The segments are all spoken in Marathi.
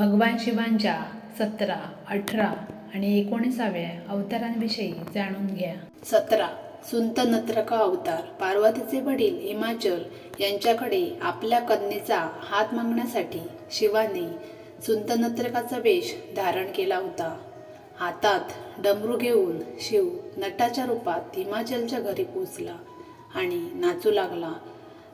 भगवान शिवांच्या सतरा अठरा आणि एकोणीसाव्या अवतारांविषयी जाणून घ्या. सतरा सुंत नत्रका अवतार. पार्वतीचे वडील हिमाचल यांच्याकडे आपल्या कन्येचा हात मागण्यासाठी शिवाने सुंतनत्रकाचा वेश धारण केला होता. हातात डमरू घेऊन शिव नटाच्या रूपात हिमाचलच्या घरी पोचला आणि नाचू लागला.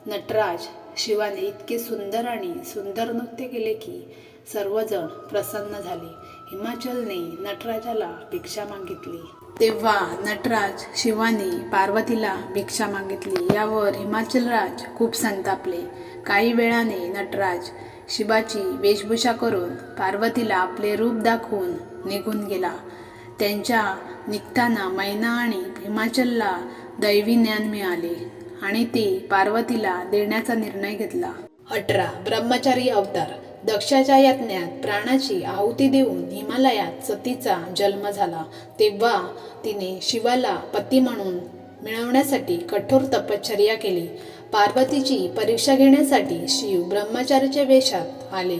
नटराज शिवाने इतके सुंदर आणि सुंदर नृत्य केले की सर्वजण प्रसन्न झाले. हिमाचलने नटराजाला भिक्षा मागितली. तेव्हा नटराज शिवाने पार्वतीला भिक्षा मागितली. यावर हिमाचलराज खूप संतापले. काही वेळाने नटराज शिवाची वेशभूषा करून पार्वतीला आपले रूप दाखवून निघून गेला. त्यांच्या निघताना मैना आणि हिमाचलला दैवी ज्ञान मिळाले आणि ते पार्वतीला देण्याचा निर्णय घेतला. अठरा. ब्रह्मचारी अवतार. दक्षाच्या यज्ञात प्राणाची आहुती देऊन हिमालयात सतीचा जन्म झाला तेव्हा तिने शिवाला पती म्हणून मिळवण्यासाठी कठोर तपश्चर्या केली. पार्वतीची परीक्षा घेण्यासाठी शिव ब्रह्मचारीच्या वेशात आले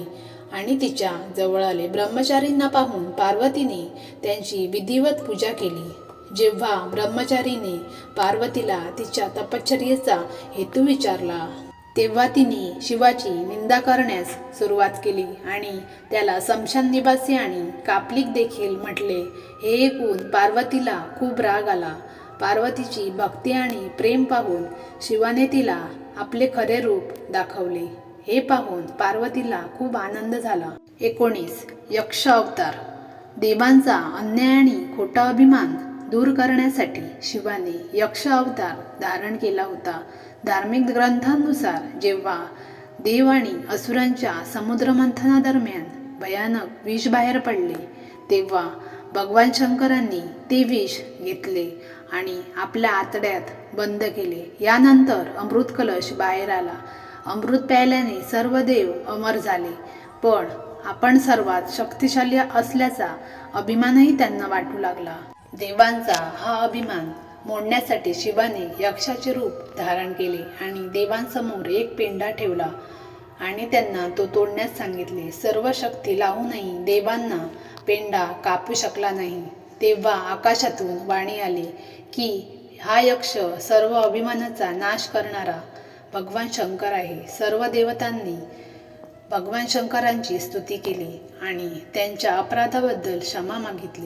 आणि तिच्या जवळ आले. ब्रह्मचारींना पाहून पार्वतीने त्यांची विधिवत पूजा केली. जेव्हा ब्रह्मचारीने पार्वतीला तिच्या तपश्चर्येचा हेतू विचारला तेव्हा तिने शिवाची निंदा करण्यास सुरुवात केली आणि त्याला समशान निवासी आणि कापलिक देखील म्हटले हे ऐकून पार्वतीला खूप राग आला. पार्वतीची भक्ती आणि प्रेम पाहून शिवाने तिला आपले खरे रूप दाखवले. हे पाहून पार्वतीला खूप आनंद झाला. एकोणीस. यक्ष अवतार. देवांचा अन्याय आणि खोटा अभिमान दूर करण्यासाठी शिवाने यक्ष अवतार धारण केला होता. धार्मिक ग्रंथांनुसार जेव्हा देव आणि असुरांच्या समुद्रमंथनादरम्यान भयानक विष बाहेर पडले तेव्हा भगवान शंकरांनी ते विष घेतले आणि आपल्या आतड्यात बंद केले. यानंतर अमृत कलश बाहेर आला. अमृत प्यायल्याने सर्व देव अमर झाले. पण आपण सर्वात शक्तिशाली असल्याचा अभिमानही त्यांना वाटू लागला. देवांचा हा अभिमान मोडण्यासाठी शिवाने यक्षाचे रूप धारण केले आणि देवांसमोर एक पेंडा ठेवला आणि त्यांना तो तोडण्यास सांगितले सर्व शक्ती लावूनही देवांना पेंडा कापू शकला नाही तेव्हा आकाशातून वाणी आली की हा यक्ष सर्व अभिमानाचा नाश करणारा भगवान शंकर आहे सर्व देवतांनी भगवान शंकरांची स्तुती केली आणि त्यांच्या अपराधाबद्दल क्षमा मागितली.